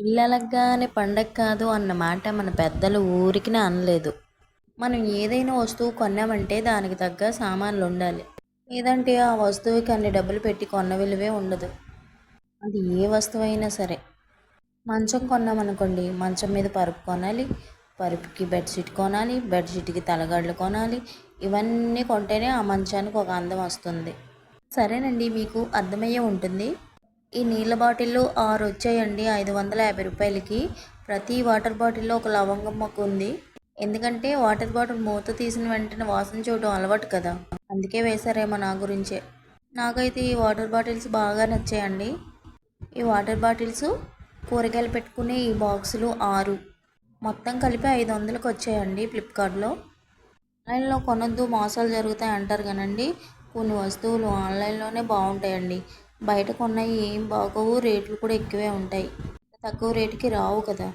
ఇల్లు పండగ కాదు అన్న మాట మన పెద్దలు ఊరికినే అనలేదు. మనం ఏదైనా వస్తువు కొన్నామంటే దానికి తగ్గ సామాన్లు ఉండాలి. లేదంటే ఆ వస్తువుకి అన్ని డబ్బులు పెట్టి కొన్న విలువే ఉండదు. అది ఏ వస్తువు అయినా సరే. మంచం కొన్నామనుకోండి మంచం మీద పరుపు కొనాలి పరుపుకి బెడ్షీట్ కొనాలి బెడ్షీట్కి తలగడలు కొనాలి ఇవన్నీ కొంటేనే ఆ మంచానికి ఒక అందం వస్తుంది. సరేనండి మీకు అర్థమయ్యే ఉంటుంది. ఈ నీళ్ళ బాటిల్లో ఆరు వచ్చాయండి ఐదు వందల యాభై రూపాయలకి. ప్రతి వాటర్ బాటిల్లో ఒక లవంగం మొక్క ఉంది. ఎందుకంటే వాటర్ బాటిల్ మూత తీసిన వెంటనే వాసన చూడటం అలవాటు కదా. అందుకే వేశారేమో నా గురించే. నాకైతే ఈ వాటర్ బాటిల్స్ బాగా నచ్చాయండి. ఈ వాటర్ బాటిల్స్ కూరగాయలు పెట్టుకునే ఈ బాక్సులు ఆరు. మొత్తం కలిపి ఐదు వందలకు వచ్చాయండి ఫ్లిప్కార్ట్లో. ఆన్లైన్లో కొనొద్దు మోసాలు జరుగుతాయి అంటారు కానండి కొన్ని వస్తువులు ఆన్లైన్లోనే బాగుంటాయండి. బయట కొన్నవి ఏం బాగోవు రేట్లు కూడా ఎక్కువే ఉంటాయి. తక్కువ రేటుకి రావు కదా.